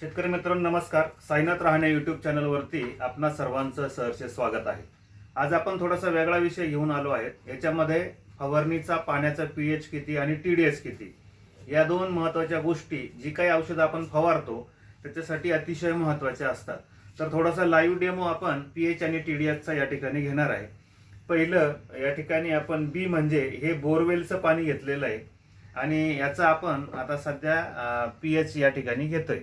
शेतकरी मित्रांनो नमस्कार. साईनाथ राहणे युट्यूब चॅनलवरती आपणा सर्वांचं सहर्ष स्वागत आहे. आज आपण थोडासा वेगळा विषय घेऊन आलो आहे याच्यामध्ये फवारणीचा पाण्याचा पीएच किती आणि टी डी एस किती? या दोन महत्त्वाच्या गोष्टी जी काही औषधं आपण फवारतो त्याच्यासाठी अतिशय महत्त्वाच्या असतात. तर थोडासा लाईव्ह डेमो आपण पीएच आणि टी डी एसचा या ठिकाणी घेणार आहे. पहिलं या ठिकाणी आपण बी म्हणजे हे बोरवेलचं पाणी घेतलेलं आहे. आणि याचा आपण आता सध्या पी एच या ठिकाणी घेतोय.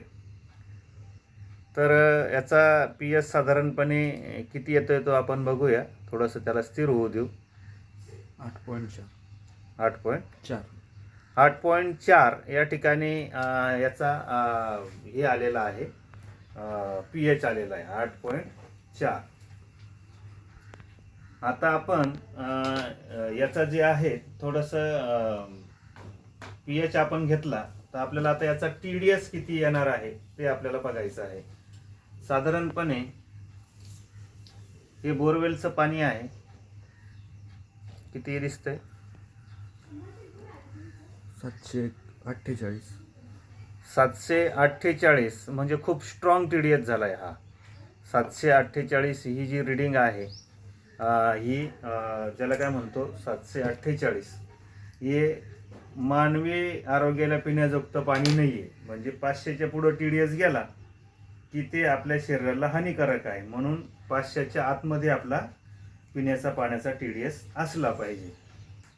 तर याचा पी एच साधारणपणे किती येतोय तो आपण बघूया. थोडंसं त्याला स्थिर होऊ देऊ. आठ पॉईंट चार. आठ पॉईंट चार. आठ पॉईंट चार या ठिकाणी याचा हे आलेला आहे. पी एच आलेला आहे. आठ पॉईंट चार. आता आपण याचा जे आहे थोडंसं पी एच आपण घेतला तर आपल्याला आता याचा टी डी एस किती येणार आहे ते आपल्याला बघायचं आहे. साधारणपणे हे बोरवेलचं पाणी आहे. किती दिसतंय? सातशे अठ्ठेचाळीस. सातशे अठ्ठेचाळीस म्हणजे खूप स्ट्रॉंग टी डी एस झाला आहे हा. सातशे अठ्ठेचाळीस ही जी रिडिंग आहे ही ज्याला काय म्हणतो सातशे अठ्ठेचाळीस. हे मानवी आरोग्याला पिण्याजोगतं पाणी नाही आहे म्हणजे पाचशेच्या पुढं टी डी एस गेला की ते आपल्या शरीराला हानिकारक आहे. म्हणून पाचशेच्या आतमध्ये आपला पिण्याचा पाण्याचा टी डी एस असला पाहिजे.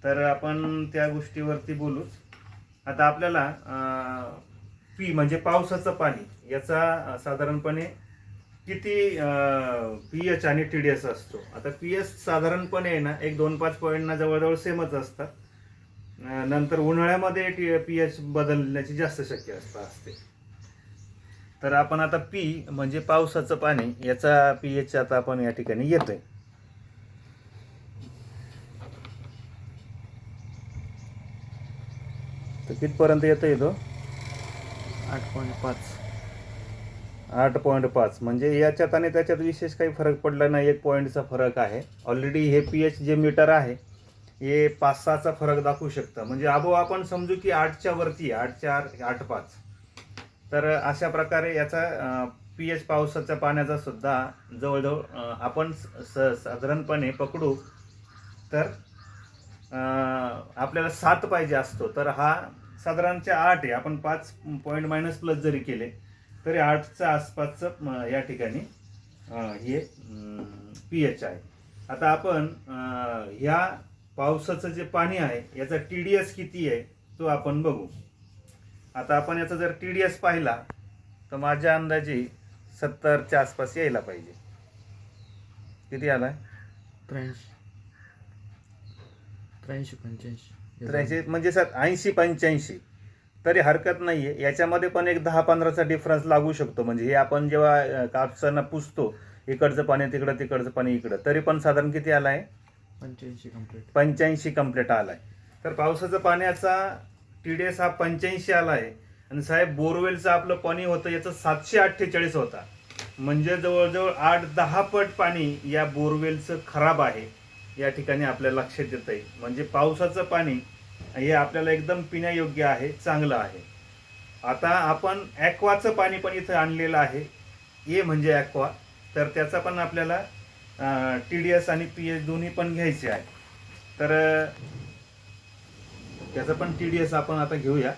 तर आपण त्या गोष्टीवरती बोलूच आता आपल्याला पी म्हणजे पावसाचं पाणी याचा साधारणपणे किती पी एच आणि टी डी एस असतो. आता पी एच साधारणपणे आहे ना एक दोन पाच पॉईंटना जवळजवळ सेमच असतात. नंतर उन्हाळ्यामध्ये टी पी एच बदलण्याची जास्त शक्य असते. तर आपण आता पी म्हणजे पावसाचं पाणी याचा पी एच आता आपण या ठिकाणी येतोय. तर कितपर्यंत येतोय तो? आठ पॉईंट पाच. आठ पॉईंट पाच. म्हणजे याच्यात आणि त्याच्यात विशेष काही फरक पडला नाही एक पॉईंटचा फरक आहे. ऑलरेडी हे पी एच जे मीटर आहे हे पाच सहाचा फरक दाखवू शकतं. म्हणजे अबो आपण समजू की आठच्या वरती आठ चार आठ पाच. तर अशा प्रकारे याचा पी एच पावसाच्या पाण्याचा सुद्धा जवळजवळ आपण स साधारणपणे पकडू तर आपल्याला सात पाहिजे असतो. तर हा साधारणच्या आठ आहे. आपण पाच पॉईंट मायनस प्लस जरी केले तरी आठच्या आसपासचं या ठिकाणी हे पी एच आहे. आता आपण ह्या पावसाचं जे पाणी आहे याचा टी डी एस किती आहे तो आपण बघू. आता आपण याचा जर टी डी एस पाहिला तर माझ्या अंदाजे सत्तरच्या आसपास यायला पाहिजे. किती आलाय? त्र्याऐंशी. त्र्याऐंशी पंच्याऐंशी. त्र्याऐंशी म्हणजे सर ऐंशी पंच्याऐंशी. तरी हरकत नाही आहे याच्यामध्ये पण एक दहा पंधराचा डिफरन्स लागू शकतो. म्हणजे हे आपण जेव्हा कापसांना पुसतो इकडचं पाणी तिकडं तिकडचं पाणी इकडं तरी पण साधारण किती आला आहे पंच्याऐंशी कंप्लीट पंच्याऐंशी कंप्लीट आला आहे तर पावसाचा पाण्याचा टी डी एस हा पंच्याऐंशी आला आहे आणि साहेब बोरवेलचं आपलं पाणी होतं याचं सातशे अठ्ठेचाळीस होता. म्हणजे जवळजवळ आठ दहा पट पाणी या बोरवेलचं खराब आहे या ठिकाणी आपल्याला लक्षात येतं आहे म्हणजे पावसाचं पाणी हे आपल्याला एकदम पिण्यायोग्य आहे चांगलं आहे. आता आपण ॲक्वाचं पाणी पण इथं आणलेलं आहे. ए म्हणजे ॲक्वा. तर त्याचा पण आपल्याला टी डी एस आणि पी एच दोन्ही पण घ्यायचे आहे. तर त्याचं पण टी डी एस आपण आता घेऊया.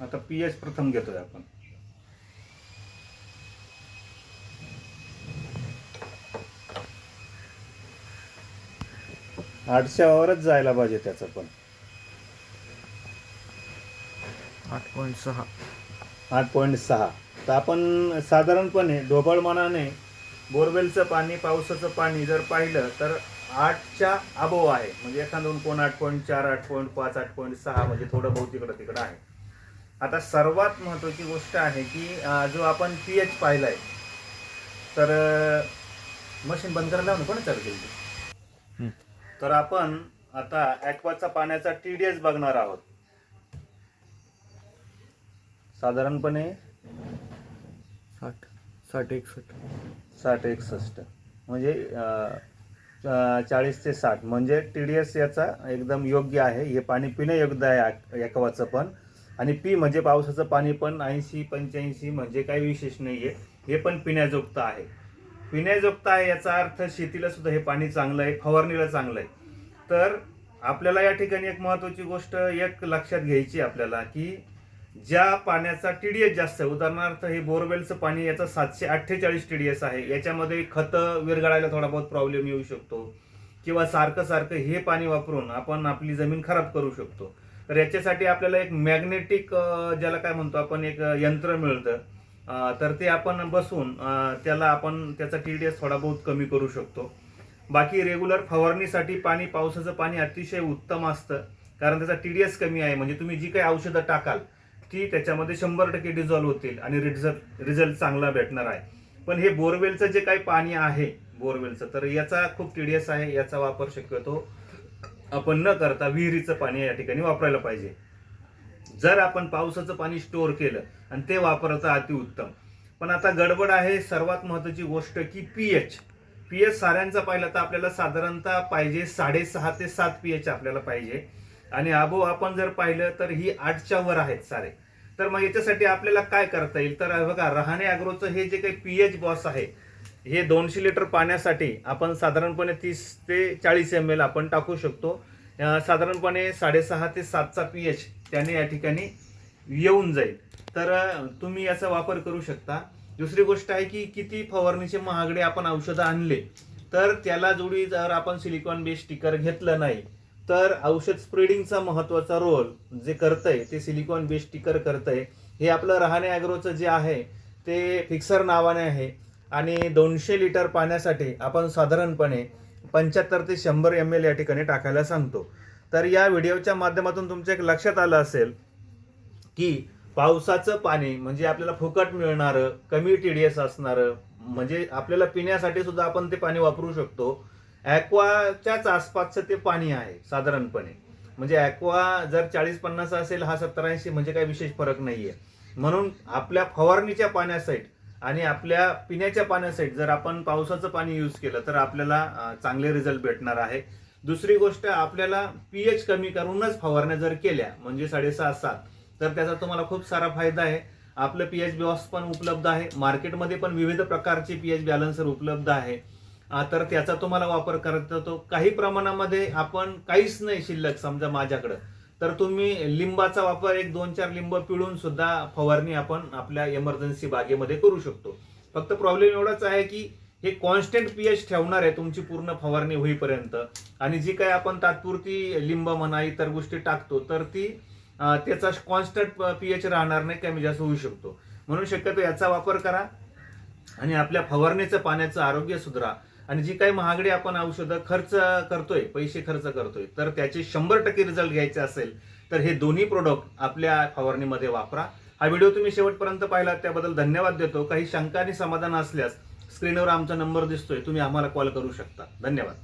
आता पी एच प्रथम घेतोय आपण. आठच्या वरच जायला पाहिजे त्याचं पण. आठ पॉईंट सहा. आठ पॉईंट सहा. तर आपण साधारणपणे ढोबळ मनाने बोरवेलचं पाणी पावसाचं पाणी जर पाहिलं तर आठच्या अबोव आहे. म्हणजे एखादं कोण आठ पॉईंट चार आठ पॉईंट पाच आठ पॉईंट सहा म्हणजे थोडं बहुत तिकडं तिकडं आहे. आता सर्वात महत्त्वाची गोष्ट आहे की जो आपण पी एच पाहिलाय तर मशीन बंद करायला लावून कोणी चालू केली. तर आपण आता ॲक्वाचा पाण्याचा टी डी एस बघणार आहोत. साधारणपणे साठ. साठ एकसष्ट. साठ एकसष्ट. म्हणजे चाळीस ते साठ. म्हणजे टी डी एस याचा एकदम योग्य आहे. हे पाणी पिण्यायोग्य आहे एकवाचं पण. आणि पी म्हणजे पावसाचं पाणी पण ऐंशी पंच्याऐंशी म्हणजे काही विशेष नाही आहे हे पण पिण्याजोगतं आहे. पिण्याजोगतं आहे याचा अर्थ शेतीला सुद्धा हे पाणी चांगलं आहे. फवारणीला चांगलं आहे. तर आपल्याला या ठिकाणी एक महत्त्वाची गोष्ट एक लक्षात घ्यायची आपल्याला की ज्या पाण्याचा टीडीएस जास्त आहे उदाहरणार्थ हे बोरवेलचं पाणी याचा सातशे अठ्ठेचाळीस टीडीएस आहे याच्यामध्ये खतं विरघळायला थोडा बहुत प्रॉब्लेम येऊ शकतो. किंवा सारखं सारखं हे पाणी वापरून आपण आपली जमीन खराब करू शकतो. तर याच्यासाठी आपल्याला एक मॅग्नेटिक ज्याला काय म्हणतो आपण एक यंत्र मिळतं. तर ते आपण बसून त्याला आपण त्याचा टी डी एस थोडा बहुत कमी करू शकतो. बाकी रेग्युलर फवारणीसाठी पाणी पावसाचं पाणी अतिशय उत्तम असतं. कारण त्याचा टी डी एस कमी आहे. म्हणजे तुम्ही जी काही औषधं टाकाल की त्याच्यामध्ये शंभर टक्के डिझॉल्व्ह होतील आणि रिझल्ट रिझल्ट चांगला भेटणार आहे. पण हे बोरवेलचं जे काही पाणी आहे बोरवेलचं तर याचा खूप टीडीएस आहे याचा वापर शक्यतो आपण न करता विहिरीचं पाणी या ठिकाणी वापरायला पाहिजे. जर आपण पावसाचं पाणी स्टोअर केलं आणि ते वापरायचं अतिउत्तम. पण आता गडबड आहे सर्वात महत्त्वाची गोष्ट की पी एच पी एच साऱ्यांचा पाहिलं तर आपल्याला साधारणतः पाहिजे साडेसहा ते सात पीएच आपल्याला पाहिजे. आणि अबो आपण जर पाहिलं तर ही आठच्या वर आहेत सारे. तर मग याच्यासाठी आपल्याला काय करता येईल? तर बघा रहाणे अॅग्रोचं हे जे काही पी एच बॉस आहे हे दोनशे लिटर पाण्यासाठी आपण साधारणपणे तीस ते चाळीस एम एल आपण टाकू शकतो. साधारणपणे साडेसहा ते सातचा पी एच त्याने या ठिकाणी येऊन जाईल. तर तुम्ही याचा वापर करू शकता. दुसरी गोष्ट आहे की किती फवारणीचे महागडे आपण औषधं आणले तर त्याला जोडी जर आपण सिलिकॉन बेस स्टिकर घेतलं नाही तर औषध स्प्रेडिंगचा महत्त्वाचा रोल जे करतंय ते सिलिकॉन बेस स्टिकर करतंय हे आपलं रहाणे अॅग्रोचं जे आहे ते फिक्सर नावाने आहे. आणि दोनशे लिटर पाण्यासाठी आपण साधारणपणे पंच्याहत्तर ते शंभर एम एल या ठिकाणी टाकायला सांगतो. तर या व्हिडिओच्या माध्यमातून तुमच्या एक लक्षात आलं असेल की पावसाचं पाणी म्हणजे आपल्याला फुकट मिळणारं कमी टी डी एस असणारं म्हणजे आपल्याला पिण्यासाठी सुद्धा आपण ते पाणी वापरू शकतो. ॲक्वाच्याच आसपासचं ते पाणी आहे साधारणपणे. म्हणजे ॲक्वा जर चाळीस पन्नास असेल हा सत्तर ऐंशी म्हणजे काही विशेष फरक नाही आहे म्हणून आपल्या फवारणीच्या पाण्यासाठी आणि आपल्या पिण्याच्या पाण्यासाठी जर आपण पावसाचं पाणी यूज केलं तर आपल्याला चांगले रिझल्ट भेटणार आहे. दुसरी गोष्ट आपल्याला पीएच कमी करूनच फवारण्या जर केल्या म्हणजे साडेसहा सात तर त्याचा तुम्हाला खूप सारा फायदा आहे. आपलं पीएच बॉक्स पण उपलब्ध आहे. मार्केटमध्ये पण विविध प्रकारचे पीएच बॅलन्सर उपलब्ध आहे. तर त्याचा तुम्हाला वापर करता येतो काही प्रमाणामध्ये आपण काहीच नाही शिल्लक समजा माझ्याकडं. तर तुम्ही लिंबाचा वापर एक दोन चार लिंब पिळून सुद्धा फवारणी आपण आपल्या इमर्जन्सी बागेमध्ये करू शकतो. फक्त प्रॉब्लेम एवढाच आहे की हे कॉन्स्टंट पीएच ठेवणार आहे तुमची पूर्ण फवारणी होईपर्यंत. आणि जी काही आपण तात्पुरती लिंब म्हणा इतर गोष्टी टाकतो तर ती त्याचा कॉन्स्टंट पीएच राहणार नाही कमी जास्त होऊ शकतो. म्हणून शक्यतो याचा वापर करा. आणि आपल्या फवारणीचं पाण्याचं आरोग्य सुधारा. आणि जी काही महागडी आपण औषधं खर्च करतोय पैसे खर्च करतोय तर त्याचे शंभर टक्के रिझल्ट घ्यायचे असेल तर हे दोन्ही प्रोडक्ट आपल्या फवारणीमध्ये वापरा. हा व्हिडिओ तुम्ही शेवटपर्यंत पाहिला त्याबद्दल धन्यवाद देतो. काही शंका आणि समाधान असल्यास स्क्रीनवर आमचा नंबर दिसतोय तुम्ही आम्हाला कॉल करू शकता. धन्यवाद.